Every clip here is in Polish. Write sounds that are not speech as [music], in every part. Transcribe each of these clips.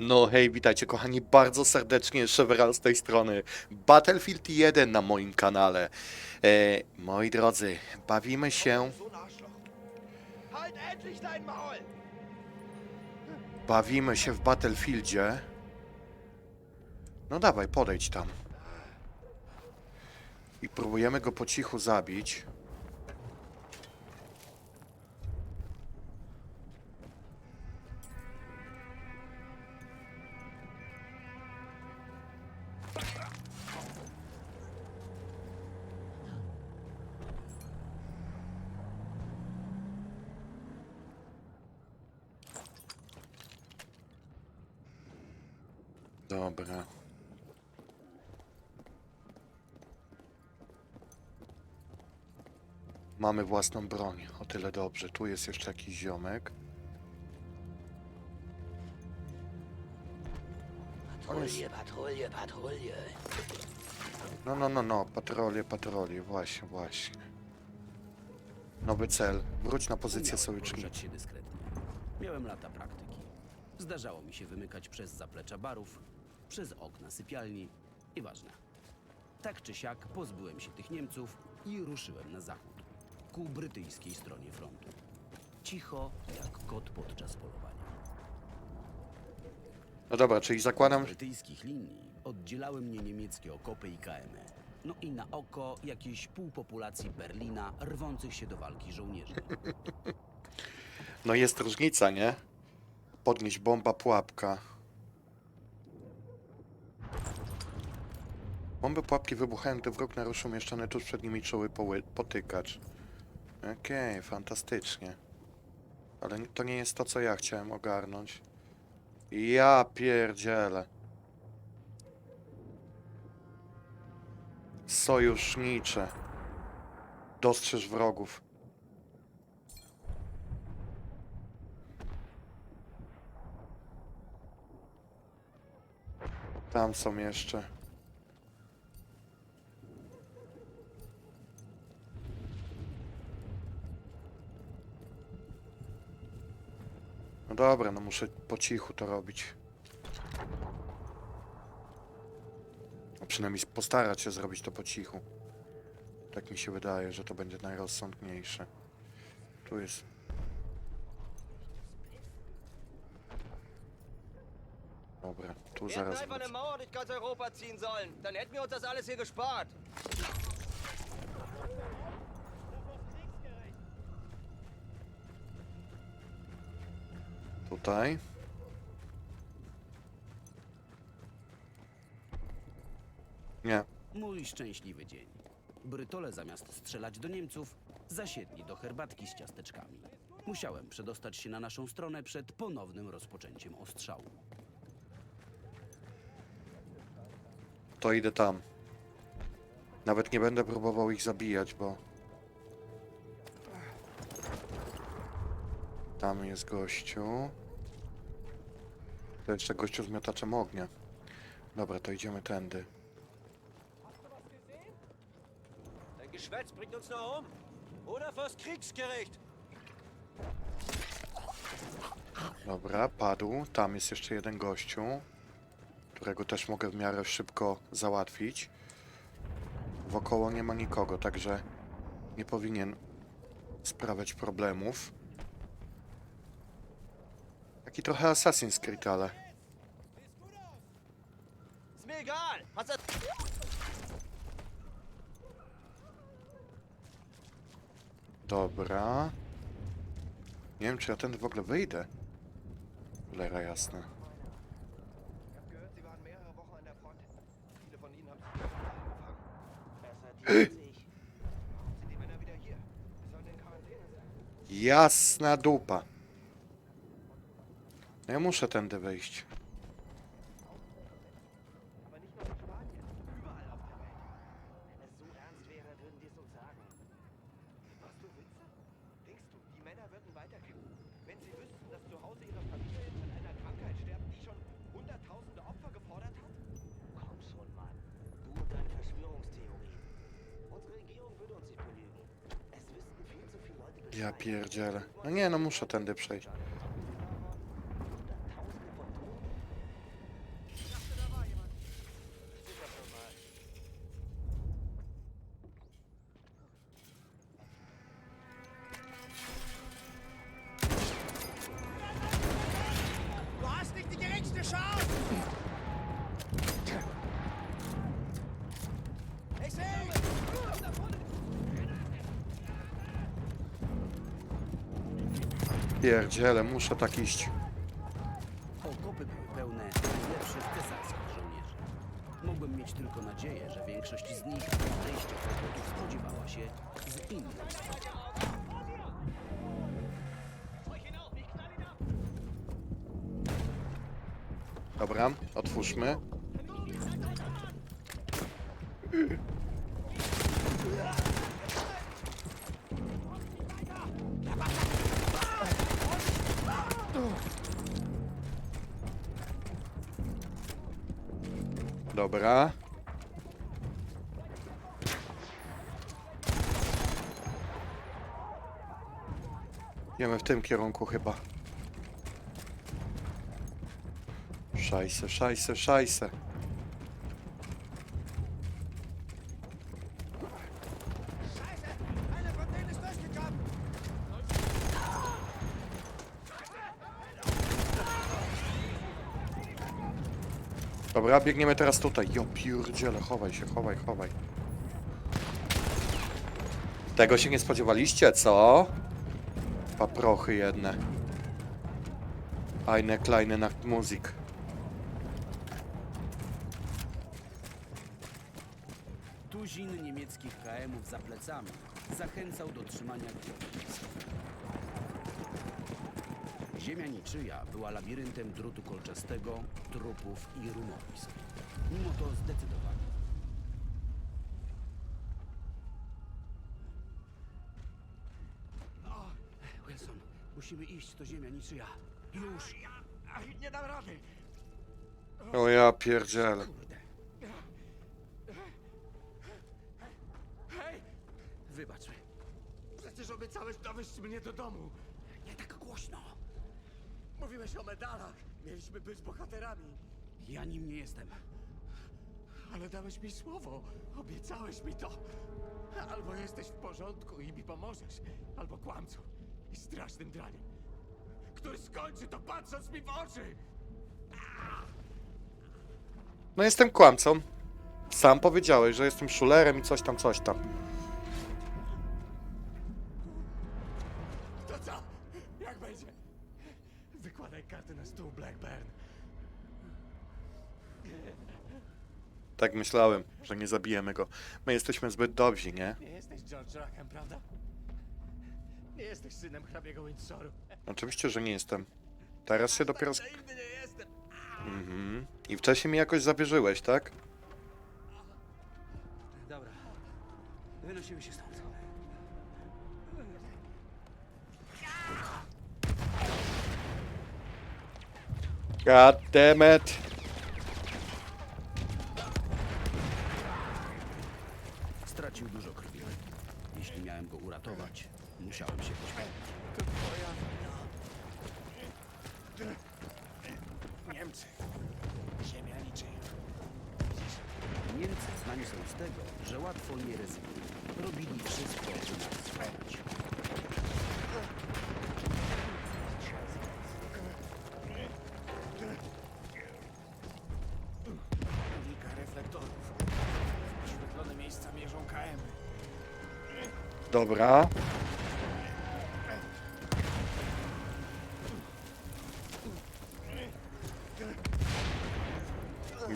No hej, witajcie kochani bardzo serdecznie, Cheveral z tej strony. Battlefield 1 na moim kanale. E, moi drodzy, bawimy się, bawimy się w Battlefieldzie. No dawaj, podejdź tam. I próbujemy go po cichu zabić. Mamy własną broń, o tyle dobrze. Tu jest jeszcze jakiś ziomek. Patrouille, Patrouille, Patrouille. No, no, no, no, patrolie, patrolie, właśnie, właśnie. Nowy cel. Wróć na pozycję poruszać się dyskretnie. Miałem lata praktyki. Zdarzało mi się wymykać przez zaplecza barów, przez okna sypialni. Nieważne. Tak czy siak pozbyłem się tych Niemców i ruszyłem na zachód, ku brytyjskiej stronie frontu. Cicho jak kot podczas polowania. No dobra, czyli zakładam, Z brytyjskich linii oddzielały mnie niemieckie okopy i KM. No i na oko jakieś pół populacji Berlina rwących się do walki żołnierzy. [laughs] no jest różnica, nie? Podnieść bomba, pułapka. Bomby pułapki wybuchają, gdy wróg naruszył umieszczony tuż przed nimi czuły poły- potykacz. Okej, fantastycznie. Ale to nie jest to, co ja chciałem ogarnąć. Ja pierdzielę. Sojusznicze. Dostrzeż wrogów. Tam są jeszcze. Dobra, no muszę po cichu to robić. A przynajmniej postarać się zrobić to po cichu. Tak mi się wydaje, że to będzie najrozsądniejsze. Tu jest. Dobra, tu hätten zaraz. einfach eine. Mauer durch ganz Europa ziehen sollen. Dann hätten wir uns das alles hier gespart. Tutaj. Nie, Mój szczęśliwy dzień. Brytole zamiast strzelać do Niemców, zasiedli do herbatki z ciasteczkami. Musiałem przedostać się na naszą stronę przed ponownym rozpoczęciem ostrzału. to idę tam. Nawet nie będę próbował ich zabijać, bo... Tam jest gościu. To jeszcze gościu z miotaczem ognia. Dobra, to idziemy tędy. Dein Geschwätz bringt uns nur um. Oder vors Kriegsgericht. Dobra, padł. Tam jest jeszcze jeden gościu, którego też mogę w miarę szybko załatwić. Wokoło nie ma nikogo, także nie powinien sprawiać problemów. Taki trochę Assassin's Creed, ale... Egal. Dobra. Nie wiem, czy ja ten w ogóle wyjdę. Cholera jasna. Ich hab gehört, Sie waren mehrere Ja pierdzielę. No nie, no muszę tędy przejść. Pierdziele, muszę tak iść. Okopy były pełne najlepszych cesarskich żołnierzy. Mogłem mieć tylko nadzieję, że większość z nich z odejścia kłopotów spodziewała się z innej strony. Dobra, otwórzmy. Dobra. Idziemy w tym kierunku chyba. Szajse, szajse, szajse. Dobra, biegniemy teraz tutaj. Jo, pierdziele, chowaj się, chowaj, chowaj. Tego się nie spodziewaliście, co? Paprochy jedne. Eine kleine Nachtmusik. Tuzin niemieckich KM-ów za plecami zachęcał do trzymania głowy. Ziemia niczyja była labiryntem drutu kolczastego, trupów i rumowisk. Mimo to zdecydowanie. Wilson, musimy iść, to ziemia niczyja. Już! Ach, nie dam rady! O ja pierdziele. Kurde. Hej! Wybacz. Przecież obiecałeś dowieść mnie do domu! Nie tak głośno. Mówiłeś o medalach! Mieliśmy być bohaterami! Ja nim nie jestem. Ale dałeś mi słowo! Obiecałeś mi to! Albo jesteś w porządku i mi pomożesz, albo kłamcą i strasznym draniem, który skończy to patrząc mi w oczy! No jestem kłamcą. Sam powiedziałeś, że jestem szulerem i coś tam, coś tam. Tak myślałem, że nie zabijemy go. My jesteśmy zbyt dobrzy, nie? Nie jesteś George Rackham, prawda? Nie jesteś synem hrabiego Windsoru. Oczywiście, że nie jestem. Teraz się dopiero... sk- Naiwny nie jestem! Mhm. I wcześniej mi jakoś zawierzyłeś, tak? Dobra. Wynosimy się stąd. God damn it. Stracił dużo krwi. Jeśli miałem go uratować, musiałem się poświęcić. To twoja wina. Niemcy. Ziemia niczyja. Niemcy znani są z tego, że łatwo nie rezygnują. Robili wszystko, by nas wspierać. Kilka reflektorów. Oświetlone miejsca mierzą KM. Dobra.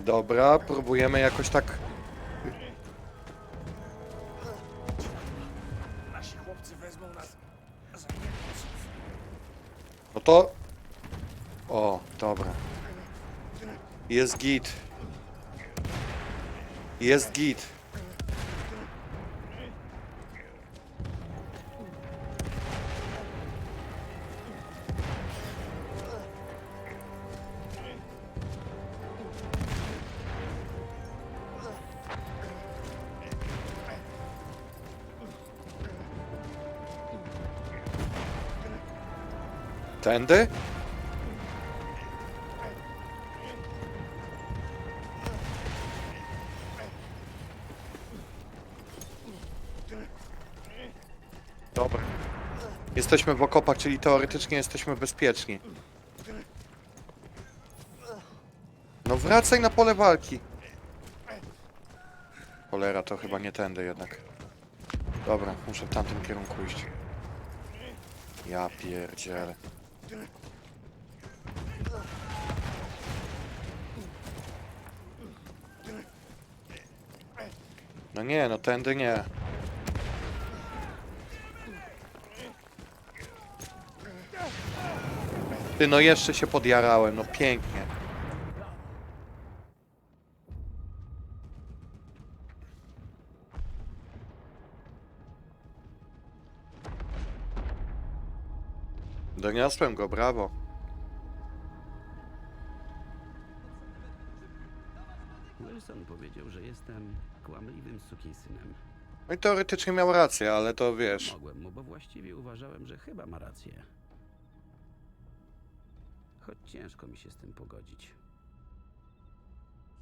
Dobra, próbujemy jakoś tak... Jest git. Jest git. Tędy? Dobra. Jesteśmy w okopach, czyli teoretycznie jesteśmy bezpieczni. No wracaj na pole walki. Cholera, to chyba nie tędy jednak. Dobra, muszę w tamtym kierunku iść. Ja pierdzielę. No nie, no tędy nie. Ty, no jeszcze się podjarałem, no pięknie. Doniosłem go, brawo. Wilson powiedział, że jestem kłamliwym sukinsynem. No i teoretycznie miał rację, ale to wiesz. Mogłem mu, bo właściwie uważałem, że chyba ma rację. Choć ciężko mi się z tym pogodzić.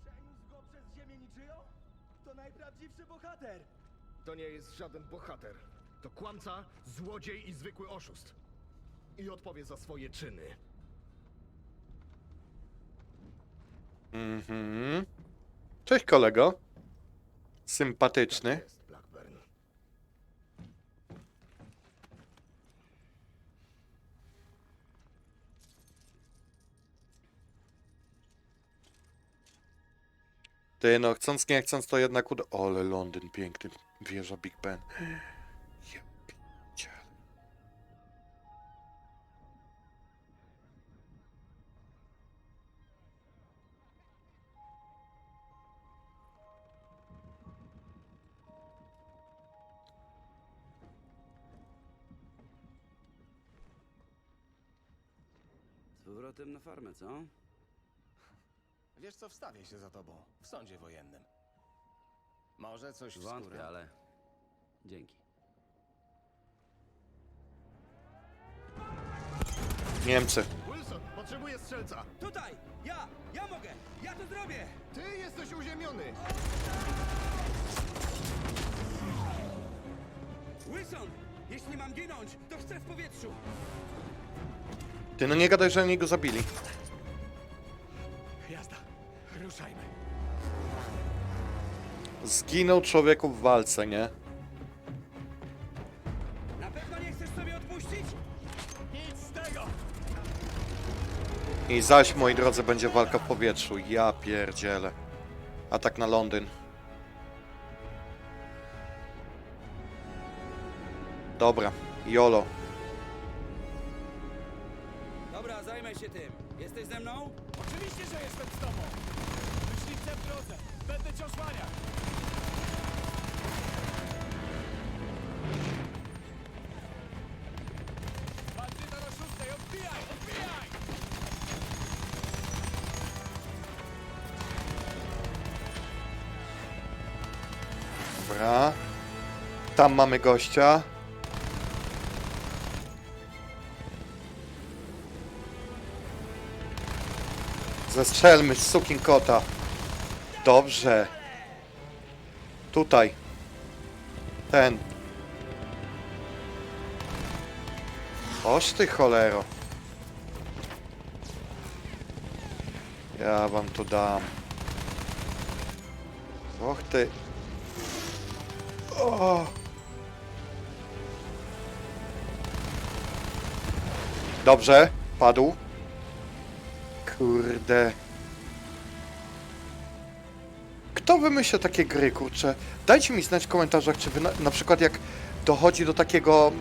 Przeniósł go przez ziemię niczyją? To najprawdziwszy bohater! To nie jest żaden bohater. To kłamca, złodziej i zwykły oszust. I odpowie za swoje czyny. Mhm. Cześć kolego. Sympatyczny. Tak jest, Ty no, chcąc nie chcąc to jednak uda... Ole Londyn, piękny. Wieża Big Ben. [gasps] Z powrotem na farmę, co? Wiesz co, wstawię się za tobą w sądzie wojennym. Może coś w Wątpię, ale... Dzięki. Niemcy. Wilson, potrzebuję strzelca! Tutaj! Ja! Ja mogę! Ja to zrobię! Ty jesteś uziemiony! Wilson! Jeśli mam ginąć, to chcę w powietrzu! Ty no nie gadaj, że oni go zabili. Jazda! Ruszajmy! Zginął człowieku w walce, nie? Na pewno nie chcesz sobie odpuścić? Nic z tego! I zaś, moi drodzy, będzie walka w powietrzu. Ja pierdzielę. Atak na Londyn. Dobra, Jolo. Tam mamy gościa. Zestrzelmy sukin kota. Dobrze. Tutaj. Ten. Oż ty cholero. Ja wam tu dam. Och ty. Dobrze, padł. Kurde. Kto wymyśla takie gry, kurczę? Dajcie mi znać w komentarzach, czy wy na, na przykład jak dochodzi do takiego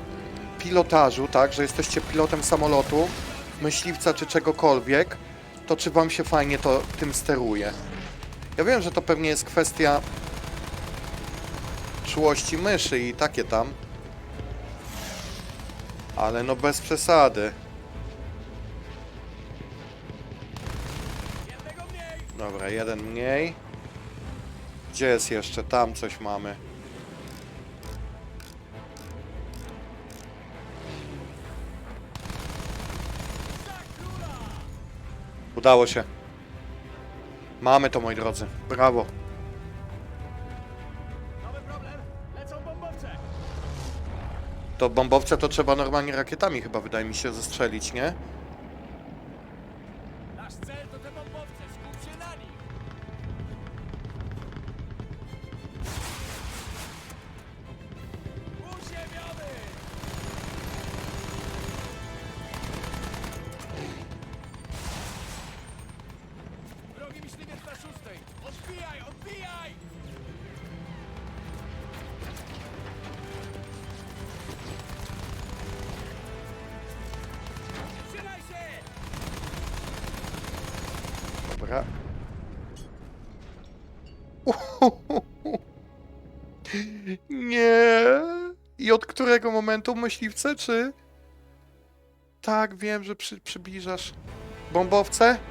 pilotażu, tak, że jesteście pilotem samolotu, myśliwca czy czegokolwiek, to czy wam się fajnie to tym steruje? Ja wiem, że to pewnie jest kwestia czułości myszy i takie tam. Ale no bez przesady. Dobra, jeden mniej. Gdzie jest jeszcze? Tam coś mamy. Udało się. Mamy to, moi drodzy. Brawo. To bombowce to trzeba normalnie rakietami chyba, wydaje mi się, zestrzelić, nie? Wrogi myśliwiec na szóstej! Odbijaj, odbijaj! Dobra. [laughs] Nie. I od którego momentu myśliwce, czy... Tak, wiem, że przy, przybliżasz bombowce?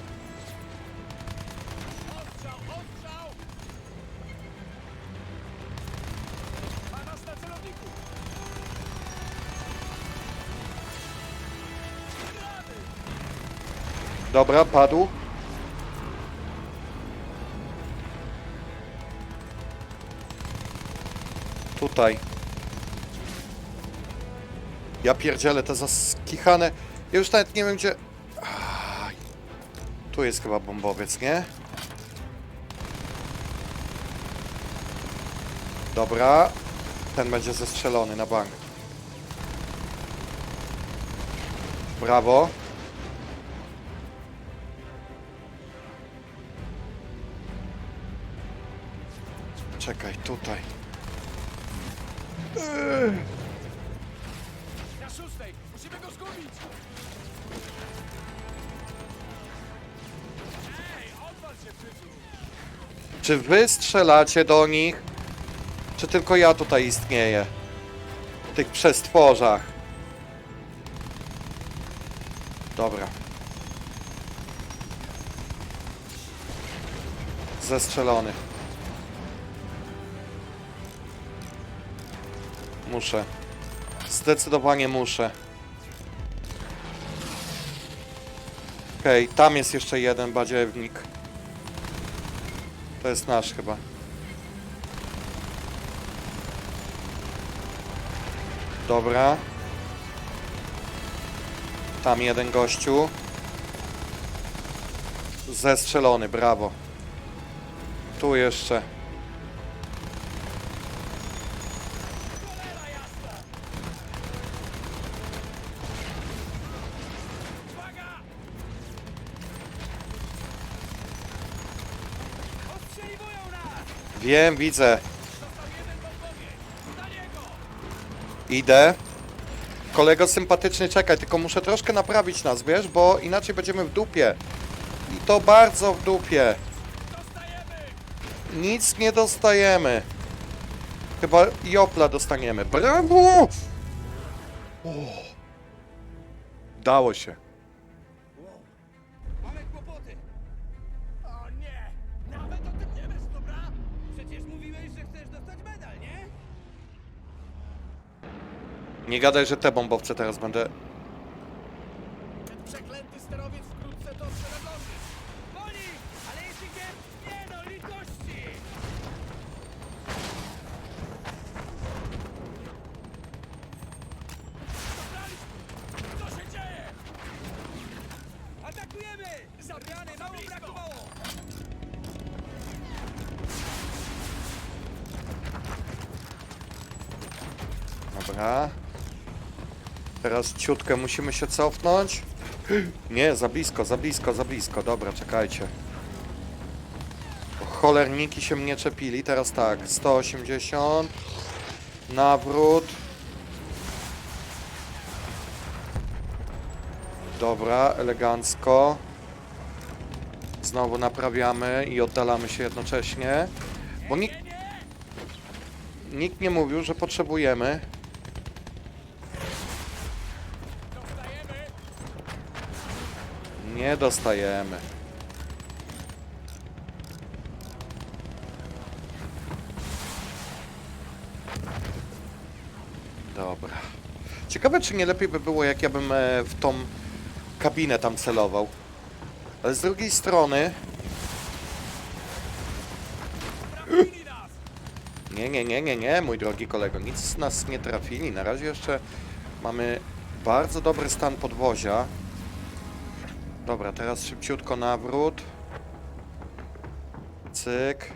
Dobra, padł. Tutaj. Ja pierdzielę te zaskichane. Ja już nawet nie wiem gdzie... Tu jest chyba bombowiec, nie? Dobra. Ten będzie zestrzelony na bank. Brawo. Czekaj, tutaj. Na szóstej! Musimy go zgubić! Ej, odwal się, Fryzu! Czy wy strzelacie do nich? Czy tylko ja tutaj istnieję? W tych przestworzach. Dobra. Zestrzelony. Muszę. Zdecydowanie muszę. Okej, tam jest jeszcze jeden badziewnik. To jest nasz chyba. Dobra. Tam jeden gościu. Zestrzelony, brawo. Tu jeszcze. Cholera jasna! Uwaga! Ostrzeliwują nas! Wiem, widzę. Idę. Kolego sympatyczny, czekaj, tylko muszę troszkę naprawić nas, wiesz, bo inaczej będziemy w dupie. I to bardzo w dupie. Nic nie dostajemy. Chyba Jopla dostaniemy. Brawo! Dało się. Nie gadaj, że te bombowce teraz będę... Ten przeklęty sterowiec wkrótce dotrze na lądy! Boli! Ale jeśli nie... Nie litości! Dobraliśmy! Co się dzieje? Atakujemy! Zabrany, mało brakowało! Dobra. Teraz ciutkę musimy się cofnąć. Nie, za blisko, za blisko, za blisko. Dobra, czekajcie. Cholerniki się mnie czepili. Teraz tak, 180. Nawrót. Dobra, elegancko. Znowu naprawiamy i oddalamy się jednocześnie. Bo nikt, nikt nie mówił, że potrzebujemy Nie dostajemy. Dobra. Ciekawe, czy nie lepiej by było, jak ja bym e, w tą kabinę tam celował. Ale z drugiej strony... Nie, nie, nie, nie, nie, mój drogi kolego, nic nas nie trafili. Na razie jeszcze mamy bardzo dobry stan podwozia. Dobra, teraz szybciutko nawrót. Cyk.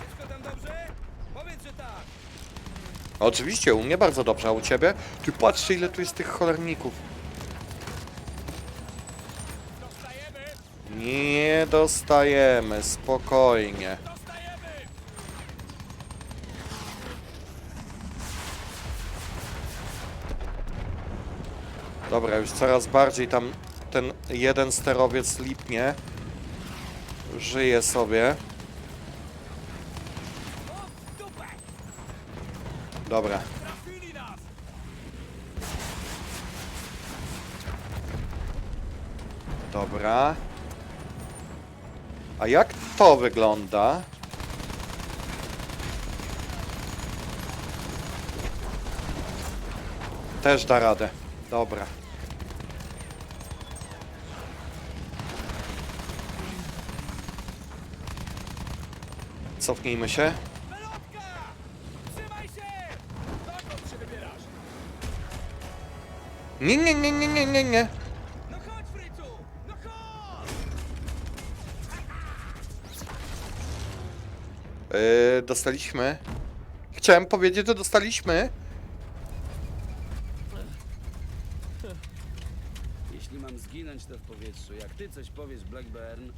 Wszystko tam dobrze? Powiedz, że tak. Oczywiście, u mnie bardzo dobrze, a u ciebie? Ty patrzcie, ile tu jest tych cholerników. Nie dostajemy, spokojnie. Dobra, już coraz bardziej tam ten jeden sterowiec lipnie. Żyje sobie. Dobra. Dobra. A jak to wygląda? Też da radę. Dobra. Cofnijmy się. Nie, nie, nie, nie, nie, nie, nie. Yy, dostaliśmy. Chciałem powiedzieć, że dostaliśmy. Jeśli mam zginąć, to w powietrzu. Jak ty coś powiesz, Blackburn,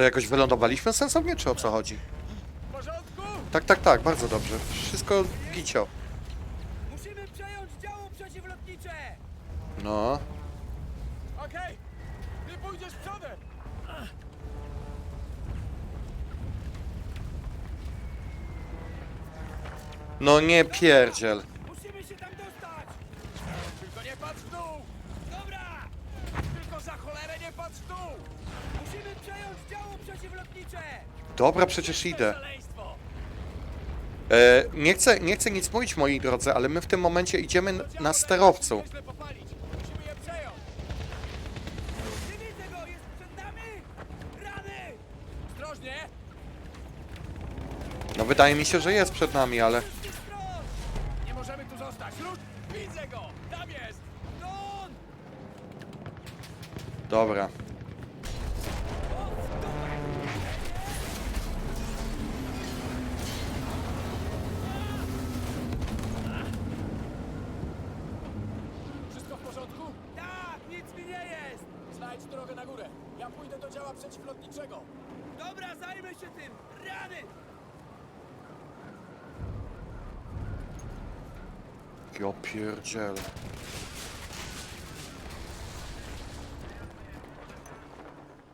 To jakoś wylądowaliśmy sensownie, czy o co chodzi? Tak, tak, tak, bardzo dobrze. Wszystko gicio. musimy przejąć działo przeciwlotnicze! No. Okej. Ty pójdziesz przodem. No nie pierdziel. Musimy się tam dostać! Tylko nie patrz w dół. Za cholerę nie patrz dół. Musimy przejąć działo przeciwlotnicze! Dobra, przecież idę. Szaleństwo. E, nie, chcę, nie chcę nic mówić, moi drodzy, ale my w tym momencie idziemy n- na sterowcu. Nieźle popalić. Musimy je przejąć. Nie widzę go! Jest przed nami! Rany! Ostrożnie. No wydaje mi się, że jest przed nami, ale... Dobra. Wszystko w porządku? Tak! Nic mi nie jest! Znajdź drogę na górę. Ja pójdę do działa przeciwlotniczego. Dobra, zajmę się tym! Rany! Ja pierdziel.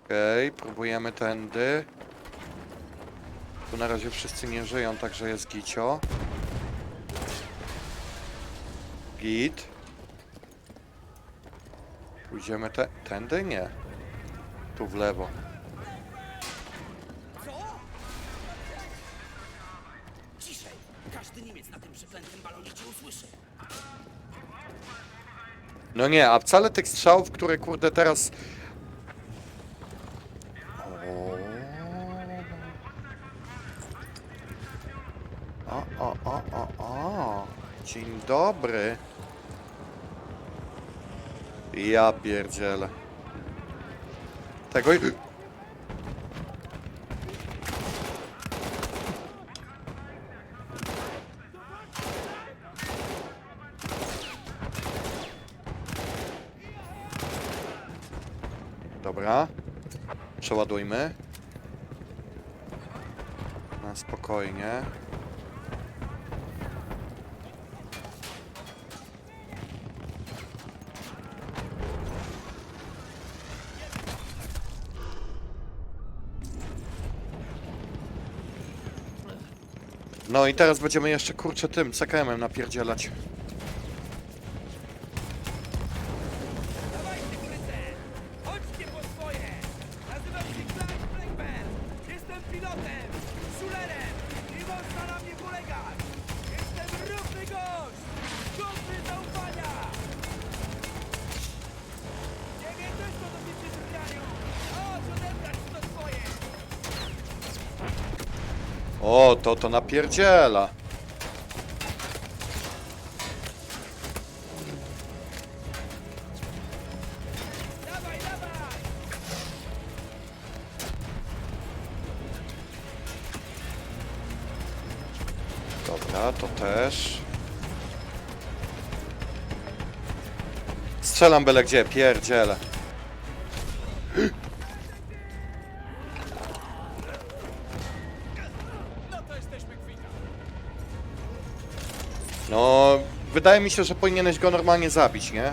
Okej, próbujemy tędy. Tu na razie wszyscy nie żyją, także jest gicio. Git. Pójdziemy te tędy? Nie. Tu w lewo. Co? Ciszej! Każdy Niemiec na tym przeklętym balonie cię usłyszy. No nie, a wcale tych strzałów, które kurde teraz... O, o, o, o, o. Dzień dobry. Ja. Tego i... Dobra. Przeładujmy. Na spokojnie. No i teraz będziemy jeszcze kurczę tym CKM-em napierdzielać. O, to to napierdziela. Dobra, to też. Strzelam byle gdzie, pierdzielę. Wydaje mi się, że powinieneś go normalnie zabić, nie?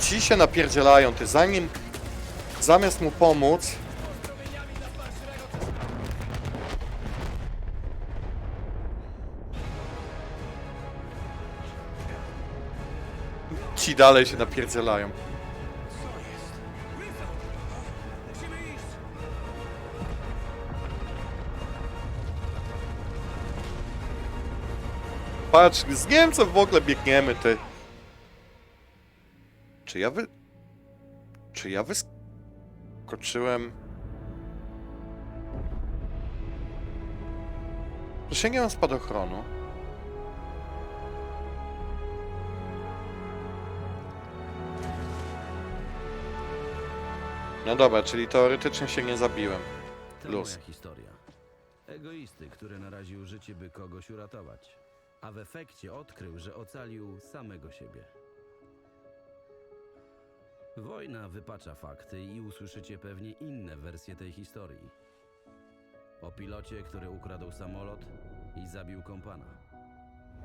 Ci się napierdzielają, ty zanim... Zamiast mu pomóc... dalej się napierdzielają. Patrz, z Niemców w ogóle biegniemy, ty. Czy ja wy... Czy ja wyskoczyłem... Nie mam spadochronu. No dobra, czyli teoretycznie się nie zabiłem. To Luz. moja historia. Egoisty, który naraził życie, by kogoś uratować. A w efekcie odkrył, że ocalił samego siebie. Wojna wypacza fakty i usłyszycie pewnie inne wersje tej historii. O pilocie, który ukradł samolot i zabił kompana.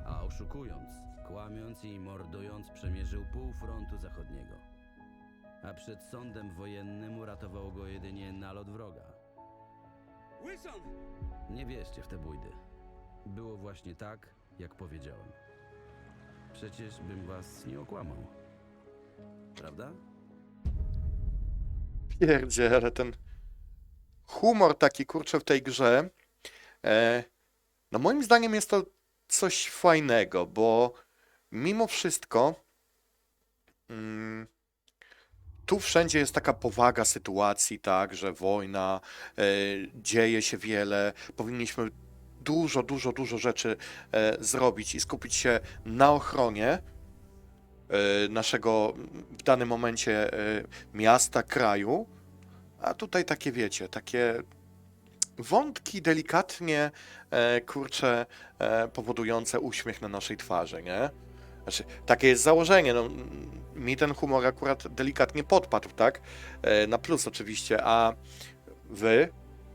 A oszukując, kłamiąc i mordując przemierzył pół frontu zachodniego. A przed sądem wojennym uratował go jedynie nalot wroga. Wilson! Nie wierzcie w te bójdy. Było właśnie tak, jak powiedziałem. Przecież bym was nie okłamał. Prawda? Pierdzie, ale ten humor taki, kurczę, w tej grze, e, no moim zdaniem jest to coś fajnego, bo mimo wszystko mm, tu wszędzie jest taka powaga sytuacji, tak, że wojna, e, dzieje się wiele, powinniśmy dużo, dużo, dużo rzeczy e, zrobić i skupić się na ochronie e, naszego w danym momencie miasta, kraju, a tutaj takie wiecie, takie wątki delikatnie, e, kurcze, e, powodujące uśmiech na naszej twarzy, nie? Znaczy, takie jest założenie, no, mi ten humor akurat delikatnie podpadł, tak? E, na plus oczywiście, a wy,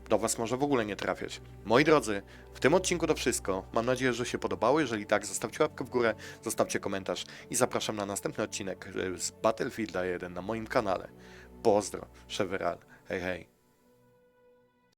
do was może w ogóle nie trafiać. Moi drodzy, w tym odcinku to wszystko. Mam nadzieję, że się podobało. Jeżeli tak, zostawcie łapkę w górę, zostawcie komentarz i zapraszam na następny odcinek e, z Battlefielda 1 na moim kanale. Pozdro, Cheveral. Hej, hej.